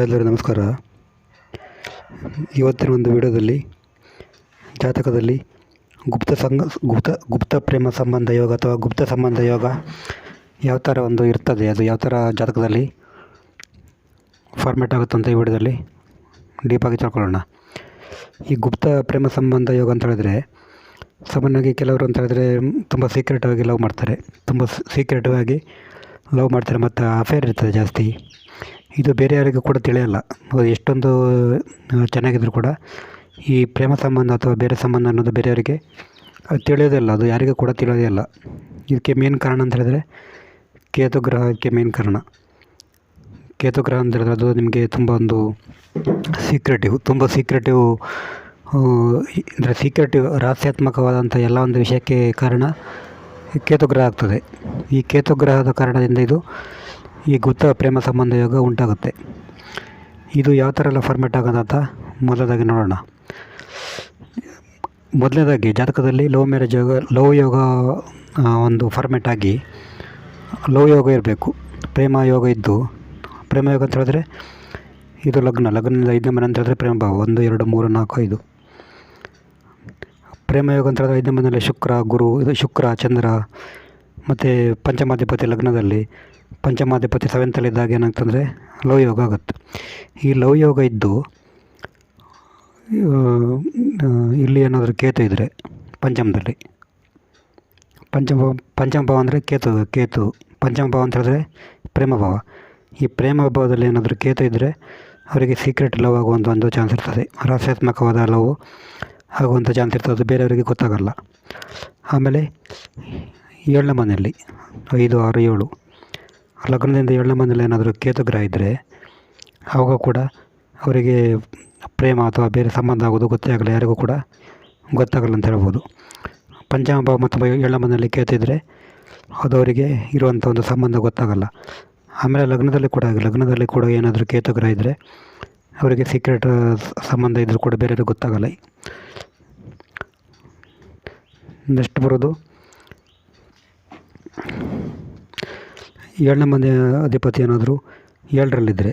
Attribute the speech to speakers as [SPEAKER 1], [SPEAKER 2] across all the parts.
[SPEAKER 1] ಎಲ್ಲರಿಗೂ ನಮಸ್ಕಾರ. ಇವತ್ತಿನ ಒಂದು ವಿಡಿಯೋದಲ್ಲಿ ಜಾತಕದಲ್ಲಿ ಗುಪ್ತ ಸಂಗ ಗುಪ್ತ ಗುಪ್ತ ಪ್ರೇಮ ಸಂಬಂಧ ಯೋಗ ಅಥವಾ ಗುಪ್ತ ಸಂಬಂಧ ಯೋಗ ಯಾವ ಥರ ಒಂದು ಇರ್ತದೆ, ಅದು ಯಾವ ಥರ ಜಾತಕದಲ್ಲಿ ಫಾರ್ಮೇಟ್ ಆಗುತ್ತೆ ಅಂತ ಈ ವಿಡಿಯೋದಲ್ಲಿ ಡೀಪಾಗಿ ತಿಳ್ಕೊಳ್ಳೋಣ. ಈ ಗುಪ್ತ ಪ್ರೇಮ ಸಂಬಂಧ ಯೋಗ ಅಂತ ಹೇಳಿದ್ರೆ ಸಾಮಾನ್ಯವಾಗಿ ಕೆಲವರು ಅಂತ ಹೇಳಿದ್ರೆ ತುಂಬ ಸೀಕ್ರೆಟ್ ಆಗಿ ಲವ್ ಮಾಡ್ತಾರೆ. ತುಂಬ ಆಗಿ ಲವ್ ಮಾಡ್ತಾರೆ, ಮತ್ತು ಅಫೇರ್ ಇರ್ತದೆ ಜಾಸ್ತಿ. ಇದು ಬೇರೆ ಯಾರಿಗೂ ಕೂಡ ತಿಳಿಯಲ್ಲ. ಎಷ್ಟೊಂದು ಚೆನ್ನಾಗಿದ್ದರೂ ಕೂಡ ಈ ಪ್ರೇಮ ಸಂಬಂಧ ಅಥವಾ ಬೇರೆ ಸಂಬಂಧ ಅನ್ನೋದು ಬೇರೆಯವರಿಗೆ ಅದು ತಿಳಿಯೋದಿಲ್ಲ ಅದು ಯಾರಿಗೂ ಕೂಡ ತಿಳಿಯೋದೇ ಇಲ್ಲ. ಇದಕ್ಕೆ ಮೇನ್ ಕಾರಣ ಅಂತ ಹೇಳಿದ್ರೆ ಕೇತು ಗ್ರಹಕ್ಕೆ ಮೇನ್ ಕಾರಣ. ಕೇತು ಗ್ರಹ ಅಂತ ಹೇಳಿದ್ರೆ ಅದು ನಿಮಗೆ ತುಂಬ ಒಂದು ಸೀಕ್ರೆಟಿವ್ ತುಂಬ ಸೀಕ್ರೆಟಿವ್ ಅಂದರೆ ಸೀಕ್ರೆಟಿವ್ ರಹಸ್ಯಾತ್ಮಕವಾದಂಥ ಎಲ್ಲ ಒಂದು ವಿಷಯಕ್ಕೆ ಕಾರಣ ಕೇತು ಗ್ರಹ ಆಗ್ತದೆ. ಈ ಕೇತು ಗ್ರಹದ ಕಾರಣದಿಂದ ಇದು ಈ ಗುತ್ತ ಪ್ರೇಮ ಸಂಬಂಧ ಯೋಗ ಉಂಟಾಗುತ್ತೆ. ಇದು ಯಾವ ಥರ ಎಲ್ಲ ಫಾರ್ಮೇಟ್ ಆಗೋದು ಅಂತ ಮೊದಲದಾಗಿ ನೋಡೋಣ. ಮೊದಲನೇದಾಗಿ ಜಾತಕದಲ್ಲಿ ಲವ್ ಮ್ಯಾರೇಜ್ ಯೋಗ ಲವ್ ಯೋಗ ಒಂದು ಫಾರ್ಮೇಟ್ ಆಗಿ ಲವ್ ಯೋಗ ಇರಬೇಕು. ಪ್ರೇಮ ಯೋಗ ಇದ್ದು, ಪ್ರೇಮ ಯೋಗ ಅಂತ ಹೇಳಿದ್ರೆ ಇದು ಲಗ್ನ, ಲಗ್ನದಿಂದ ಐದನೇ ಮನೆ ಅಂತ ಹೇಳಿದ್ರೆ ಪ್ರೇಮ ಭಾವ, ಒಂದು, ಎರಡು, ಮೂರು, ನಾಲ್ಕು, ಐದು. ಪ್ರೇಮ ಯೋಗ ಅಂತ ಹೇಳಿದ್ರೆ ಐದನೇ ಮನೆಯಲ್ಲಿ ಶುಕ್ರ, ಗುರು, ಇದು ಶುಕ್ರ, ಚಂದ್ರ ಮತ್ತು ಪಂಚಮಾಧಿಪತಿ ಲಗ್ನದಲ್ಲಿ ಪಂಚಮಾಧಿಪತಿ ಸೆವೆಂತಲ್ಲಿದ್ದಾಗ ಏನಾಗ್ತಂದರೆ ಲವ್ ಯೋಗ ಆಗುತ್ತೆ. ಈ ಲವ್ ಯೋಗ ಇದ್ದು ಇಲ್ಲಿ ಏನಾದರೂ ಕೇತು ಇದ್ದರೆ ಪಂಚಮದಲ್ಲಿ, ಪಂಚಮ ಪಂಚಮ ಭಾವ ಅಂದರೆ ಕೇತು ಕೇತು, ಪಂಚಮ ಭಾವ ಅಂತ ಹೇಳಿದ್ರೆ ಪ್ರೇಮ ಭಾವ. ಈ ಪ್ರೇಮ ಭಾವದಲ್ಲಿ ಏನಾದರೂ ಕೇತು ಇದ್ದರೆ ಅವರಿಗೆ ಸೀಕ್ರೆಟ್ ಲವ್ ಆಗುವಂಥ ಒಂದು ಚಾನ್ಸ್ ಇರ್ತದೆ. ರಹಸ್ಯಾತ್ಮಕವಾದ ಲವ್ ಆಗುವಂಥ ಚಾನ್ಸ್ ಇರ್ತದೆ. ಬೇರೆಯವರಿಗೆ ಗೊತ್ತಾಗಲ್ಲ. ಆಮೇಲೆ ಏಳನೇ ಮನೆಯಲ್ಲಿ, ಐದು, ಆರು, ಏಳು. ಲಗ್ನದಿಂದ ಏಳನೇ ಮನೆಯಲ್ಲಿ ಏನಾದರೂ ಕೇತು ಗ್ರಹ ಇದ್ದರೆ ಆವಾಗ ಕೂಡ ಅವರಿಗೆ ಪ್ರೇಮ ಅಥವಾ ಬೇರೆ ಸಂಬಂಧ ಆಗೋದು ಗೊತ್ತೇ ಆಗಲ್ಲ ಯಾರಿಗೂ ಕೂಡ ಗೊತ್ತಾಗಲ್ಲ ಅಂತ ಹೇಳ್ಬೋದು. ಪಂಚಮ ಮತ್ತು ಏಳನೇ ಮನೆಯಲ್ಲಿ ಕೇತಿದ್ರೆ ಅದು ಅವರಿಗೆ ಇರುವಂಥ ಒಂದು ಸಂಬಂಧ ಗೊತ್ತಾಗಲ್ಲ. ಆಮೇಲೆ ಲಗ್ನದಲ್ಲಿ ಕೂಡ ಲಗ್ನದಲ್ಲಿ ಕೂಡ ಏನಾದರೂ ಕೇತು ಗ್ರಹ ಇದ್ದರೆ ಅವರಿಗೆ ಸೀಕ್ರೆಟ್ ಸಂಬಂಧ ಇದ್ದರೂ ಕೂಡ ಬೇರೆಯವ್ರಿಗೆ ಗೊತ್ತಾಗಲ್ಲ. ನೆಕ್ಸ್ಟ್ ಬರೋದು ಏಳನೇ ಮನೆ ಅಧಿಪತಿ ಏನಾದರೂ ಏಳರಲ್ಲಿದ್ದರೆ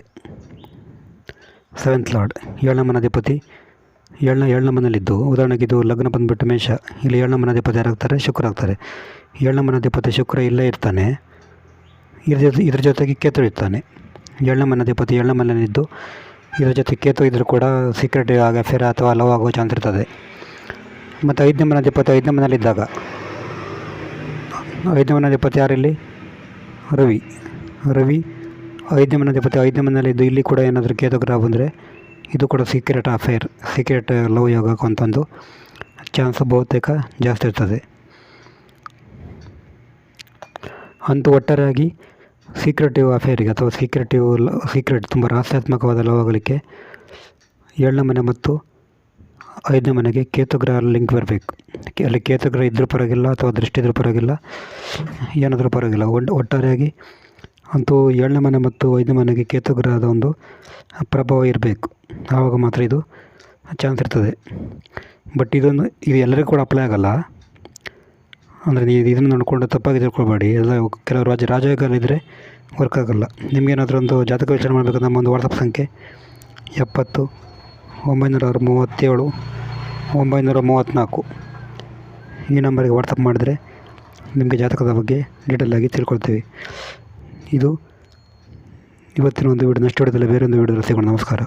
[SPEAKER 1] ಸೆವೆಂತ್ ಲಾರ್ಡ್ ಏಳನೇ ಮನೆ ಅಧಿಪತಿ, ಏಳನೇ ಏಳನೇ ಮನೇಲಿದ್ದು ಉದಾಹರಣೆಗೆ ಇದು ಲಗ್ನ ಬಂದುಬಿಟ್ಟು ಮೇಷ, ಇಲ್ಲಿ ಏಳನೇ ಮನೆ ಅಧಿಪತಿ ಯಾರಾಗ್ತಾರೆ? ಶುಕ್ರ ಆಗ್ತಾರೆ. ಏಳನೇ ಮನೆ ಅಧಿಪತಿ ಶುಕ್ರ ಇಲ್ಲೇ ಇರ್ತಾನೆ. ಇದ್ರ ಜೊತೆ, ಇದ್ರ ಜೊತೆಗೆ ಕೇತು ಇರ್ತಾನೆ. ಏಳನೇ ಮನೆ ಅಧಿಪತಿ ಏಳನೇ ಮನೆಯಲ್ಲಿದ್ದು, ಇದ್ರ ಜೊತೆ ಕೇತು ಇದ್ದರೂ ಕೂಡ ಸೀಕ್ರೆಟ್ ಆಗ ಅಫೇರ್ ಅಥವಾ ಲವ್ ಆಗೋ ಚಾನ್ಸ್ ಇರ್ತದೆ. ಮತ್ತು ಐದನೇ ಮನೆ ಅಧಿಪತಿ ಐದನೇ ಮನೆಯಲ್ಲಿದ್ದಾಗ, ಐದನೇ ಮನೆ ಅಧಿಪತಿ ಯಾರಿಲ್ಲಿ? ರವಿ. ರವಿ, ಐದನೇ ಅಧಿಪತಿ ಐದನೇ ಮನೆಯಲ್ಲಿದ್ದು ಇಲ್ಲಿ ಕೂಡ ಏನಾದರೂ ಕೇತು ಗ್ರಹ ಬಂದರೆ ಇದು ಕೂಡ ಸೀಕ್ರೆಟ್ ಅಫೇರ್ ಸೀಕ್ರೆಟ್ ಲವ್ ಯೋಗ ಅಂತಂದು. ಚಾನ್ಸ್ ಬಹುತೇಕ ಜಾಸ್ತಿ ಇರ್ತದೆ. ಅಂತೂ ಒಟ್ಟಾರೆಯಾಗಿ ಸೀಕ್ರೆಟಿವ್ ಅಫೇರಿಗೆ ಅಥವಾ ಸೀಕ್ರೆಟಿವ್ ಸೀಕ್ರೆಟ್ ತುಂಬ ರಹಸ್ಯಾತ್ಮಕವಾದ ಲವ್ ಆಗಲಿಕ್ಕೆ ಏಳನೇ ಮನೆ ಮತ್ತು ಐದನೇ ಮನೆಗೆ ಕೇತುಗ್ರಹ ಲಿಂಕ್ ಬರಬೇಕು. ಅಲ್ಲಿ ಕೇತುಗ್ರಹ ಇದ್ರೂ ಪರವಾಗಿಲ್ಲ ಅಥವಾ ದೃಷ್ಟಿ ಇದ್ರೂ ಪರವಾಗಿಲ್ಲ. ಏನಾದರೂ ಪರವಾಗಿಲ್ಲ. ಒಟ್ಟು ಒಟ್ಟಾರೆಯಾಗಿ ಅಂತೂ ಏಳನೇ ಮನೆ ಮತ್ತು ಐದನೇ ಮನೆಗೆ ಕೇತುಗ್ರಹದ ಒಂದು ಪ್ರಭಾವ ಇರಬೇಕು. ಆವಾಗ ಮಾತ್ರ ಇದು ಚಾನ್ಸ್ ಇರ್ತದೆ. ಬಟ್ ಇದೊಂದು ಇದು ಎಲ್ಲರಿಗೂ ಕೂಡ ಅಪ್ಲೈ ಆಗಲ್ಲ. ಅಂದರೆ ನೀವು ಇದನ್ನು ನೋಡಿಕೊಂಡು ತಪ್ಪಾಗಿ ತಿಳ್ಕೊಳ್ಬೇಡಿ. ಎಲ್ಲ ಕೆಲವು ರಾಜ ರಾಜಯೋಗಲಿದ್ದರೆ ವರ್ಕ್ ಆಗಲ್ಲ. ನಿಮಗೇನಾದರೂ ಒಂದು ಜಾತಕ ವಿಚಾರ ಮಾಡಬೇಕಂದ್ರೆ ನಮ್ಮ ಒಂದು ವಾಟ್ಸಪ್ ಸಂಖ್ಯೆ ಎಪ್ಪತ್ತು ಒಂಬೈನೂರ ಮೂವತ್ತೇಳು ಒಂಬೈನೂರ ಮೂವತ್ತ್ನಾಲ್ಕು ಈ ನಂಬರಿಗೆ ವಾಟ್ಸಪ್ ಮಾಡಿದರೆ ನಿಮಗೆ ಜಾತಕದ ಬಗ್ಗೆ ಡೀಟೇಲಾಗಿ ತಿಳ್ಕೊಳ್ತೀವಿ. ಇದು ಇವತ್ತಿನ ಒಂದು ವಿಡಿಯೋ ನೆಕ್ಸ್ಟ್ ವೀಡಿಯೋದಲ್ಲಿ ಬೇರೆ ಒಂದು ವಿಡಿಯೋದಲ್ಲಿ ಸಿಗೋಣ. ನಮಸ್ಕಾರ.